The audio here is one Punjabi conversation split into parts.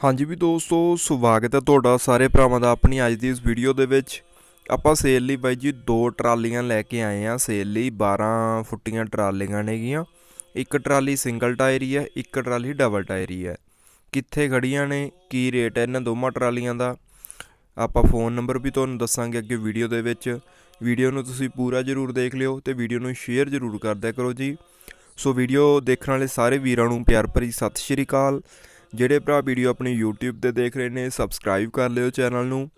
ਹਾਂਜੀ ਵੀ ਦੋਸਤੋ, ਸਵਾਗਤ ਹੈ ਤੁਹਾਡਾ ਸਾਰੇ ਭਰਾਵਾਂ ਦਾ ਆਪਣੀ ਅੱਜ ਦੀ ਇਸ ਵੀਡੀਓ ਦੇ ਵਿੱਚ। ਆਪਾਂ ਸੇਲ ਲਈ ਬਾਈ ਜੀ ਦੋ ਟਰਾਲੀਆਂ ਲੈ ਕੇ ਆਏ ਆ ਸੇਲ ਲਈ 12 ਫੁੱਟੀਆਂ ਟਰਾਲੀਆਂ ਨੇਗੀਆਂ ਇੱਕ ਟਰਾਲੀ ਸਿੰਗਲ ਟਾਇਰੀ ਹੈ ਇੱਕ ਟਰਾਲੀ ਡਬਲ ਟਾਇਰੀ ਹੈ ਕਿੱਥੇ ਖੜੀਆਂ ਨੇ, ਕੀ ਰੇਟ ਹੈ ਇਹਨਾਂ ਦੋਵਾਂ ਟਰਾਲੀਆਂ ਦਾ? ਆਪਾਂ ਫੋਨ ਨੰਬਰ ਵੀ ਤੁਹਾਨੂੰ ਦੱਸਾਂਗੇ ਅੱਗੇ ਵੀਡੀਓ ਦੇ ਵਿੱਚ। ਵੀਡੀਓ ਨੂੰ ਤੁਸੀਂ ਪੂਰਾ ਜ਼ਰੂਰ ਦੇਖ ਲਿਓ ਤੇ ਵੀਡੀਓ ਨੂੰ ਸ਼ੇਅਰ ਜ਼ਰੂਰ ਕਰਦਿਆ ਕਰੋ ਜੀ। ਸੋ ਵੀਡੀਓ ਦੇਖਣ ਵਾਲੇ ਸਾਰੇ ਵੀਰਾਂ ਨੂੰ ਪਿਆਰ ਭਰੀ ਸਤਿ ਸ਼੍ਰੀ ਅਕਾਲ। ਜਿਹੜੇ ਭਰਾ ਵੀਡੀਓ ਆਪਣੀ YouTube ਤੇ ਦੇਖ ਰਹੇ ਨੇ ਸਬਸਕ੍ਰਾਈਬ ਕਰ ਲਿਓ ਚੈਨਲ ਨੂੰ।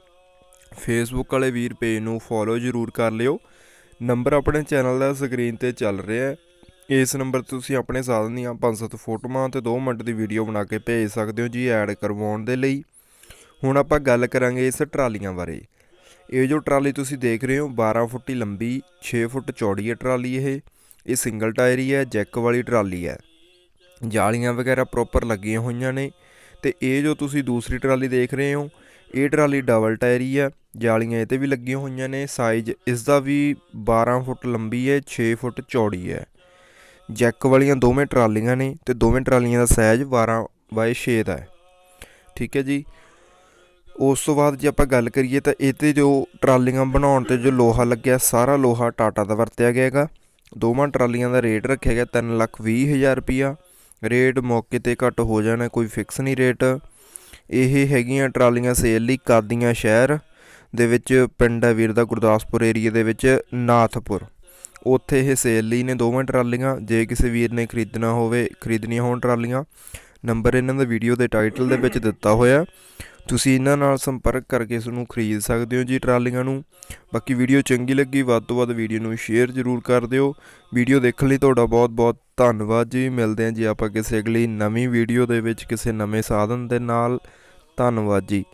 ਫੇਸਬੁੱਕ ਵਾਲੇ ਵੀਰ ਪੇਜ ਨੂੰ ਫੋਲੋ ਜ਼ਰੂਰ ਕਰ ਲਿਓ। ਨੰਬਰ ਆਪਣੇ ਚੈਨਲ ਦਾ ਸਕਰੀਨ ਤੇ ਚੱਲ ਰਿਹਾ ਹੈ। ਇਸ ਨੰਬਰ ਤੇ ਤੁਸੀਂ ਆਪਣੇ ਸਾਧਨ ਦੀਆਂ ਪੰਜ ਸੱਤ ਫੋਟੋਆਂ ਤੇ 2 ਮਿੰਟ ਦੀ ਵੀਡੀਓ ਬਣਾ ਕੇ ਭੇਜ ਸਕਦੇ ਹੋ ਜੀ ਐਡ ਕਰਵਾਉਣ ਦੇ ਲਈ। ਹੁਣ ਆਪਾਂ ਗੱਲ ਕਰਾਂਗੇ ਇਸ ਟਰਾਲੀਆਂ ਬਾਰੇ। ਇਹ ਜੋ ਟਰਾਲੀ ਤੁਸੀਂ ਦੇਖ ਰਹੇ ਹੋ 12 ਫੁੱਟੀ ਲੰਬੀ 6 ਫੁੱਟ ਚੌੜੀ ਹੈ ਟਰਾਲੀ ਇਹ। ਇਹ ਸਿੰਗਲ ਟਾਇਰੀ ਹੈ ਜੈਕ ਵਾਲੀ ਟਰਾਲੀ ਹੈ। ਜਾਲੀਆਂ ਵਗੈਰਾ ਪ੍ਰੋਪਰ ਲੱਗੀਆਂ ਹੋਈਆਂ ਨੇ ਤੇ ਇਹ ਜੋ ਤੁਸੀਂ ਦੂਸਰੀ ਟਰਾਲੀ ਦੇਖ ਰਹੇ ਹੋ, ਇਹ ਟਰਾਲੀ ਡਬਲ ਟਾਇਰੀ ਹੈ ਜਾਲੀਆਂ ਇਹ ਤੇ ਵੀ ਲੱਗੀਆਂ ਹੋਈਆਂ ਨੇ ਸਾਈਜ਼ ਇਸ ਦਾ ਵੀ 12 ਫੁੱਟ ਲੰਬੀ ਹੈ 6 ਫੁੱਟ ਚੌੜੀ ਹੈ। ਜੈਕ ਵਾਲੀਆਂ ਦੋਵੇਂ ਟਰਾਲੀਆਂ ਨੇ ਤੇ ਦੋਵੇਂ ਟਰਾਲੀਆਂ ਦਾ ਸਾਈਜ਼ 12 ਬਾਈ 6 ਦਾ ਹੈ। ਠੀਕ ਹੈ ਜੀ? ਉਸ ਤੋਂ ਬਾਅਦ ਜੇ ਆਪਾਂ ਗੱਲ ਕਰੀਏ ਤਾਂ ਇਹ ਤੇ ਜੋ ਟਰਾਲੀਆਂ ਬਣਾਉਣ ਤੇ ਜੋ ਲੋਹਾ ਲੱਗਿਆ, ਸਾਰਾ ਲੋਹਾ ਟਾਟਾ ਦਾ ਵਰਤਿਆ ਗਿਆ ਹੈਗਾ। ਦੋਵਾਂ ਟਰਾਲੀਆਂ ਦਾ ਰੇਟ ਰੱਖਿਆ ਗਿਆ ਤਿੰਨ ਲੱਖ ਵੀਹ ਹਜ਼ਾਰ ਰੁਪਈਆ। ਰੇਟ ਮੌਕੇ ਤੇ ਘੱਟ ਹੋ ਜਾਣਾ, ਕੋਈ ਫਿਕਸ ਨਹੀਂ ਰੇਟ। ਇਹ ਹੈਗੀਆਂ ਟਰਾਲੀਆਂ ਸੇਲ ਲਈ ਕਾਦੀਆਂ ਸ਼ਹਿਰ ਦੇ ਵਿੱਚ, ਪਿੰਡ ਹੈ ਵੀਰ ਦਾ ਗੁਰਦਾਸਪੁਰ ਏਰੀਆ ਦੇ ਵਿੱਚ, ਨਾਥਪੁਰ। ਉੱਥੇ ਇਹ ਸੇਲ ਲਈ ਨੇ ਦੋਵੇਂ ਟਰਾਲੀਆਂ, ਜੇ ਕਿਸੇ ਵੀਰ ਨੇ ਖਰੀਦਣਾ ਹੋਵੇ, ਖਰੀਦਣੀਆਂ ਹੋਣ ਟਰਾਲੀਆਂ। ਨੰਬਰ ਇਹਨਾਂ ਦਾ ਵੀਡੀਓ ਦੇ ਟਾਈਟਲ ਦੇ ਵਿੱਚ ਦਿੱਤਾ ਹੋਇਆ। ਤੁਸੀਂ ਇਹਨਾਂ ਨਾਲ ਸੰਪਰਕ ਕਰਕੇ ਇਸ ਨੂੰ ਖਰੀਦ ਸਕਦੇ ਹੋ ਜੀ ਟਰਾਲੀਆਂ ਨੂੰ। ਬਾਕੀ ਵੀਡੀਓ ਚੰਗੀ ਲੱਗੀ, ਵੱਧ ਤੋਂ ਵੱਧ ਵੀਡੀਓ ਨੂੰ ਸ਼ੇਅਰ ਜ਼ਰੂਰ ਕਰ ਦਿਓ। ਵੀਡੀਓ ਦੇਖਣ ਲਈ ਤੁਹਾਡਾ ਬਹੁਤ ਬਹੁਤ ਧੰਨਵਾਦ ਜੀ। ਮਿਲਦੇ ਹਾਂ ਜੀ ਆਪਾਂ ਕਿਸੇ ਅਗਲੀ ਨਵੀਂ ਵੀਡੀਓ ਦੇ ਵਿੱਚ ਕਿਸੇ ਨਵੇਂ ਸਾਧਨ ਦੇ ਨਾਲ। ਧੰਨਵਾਦ ਜੀ।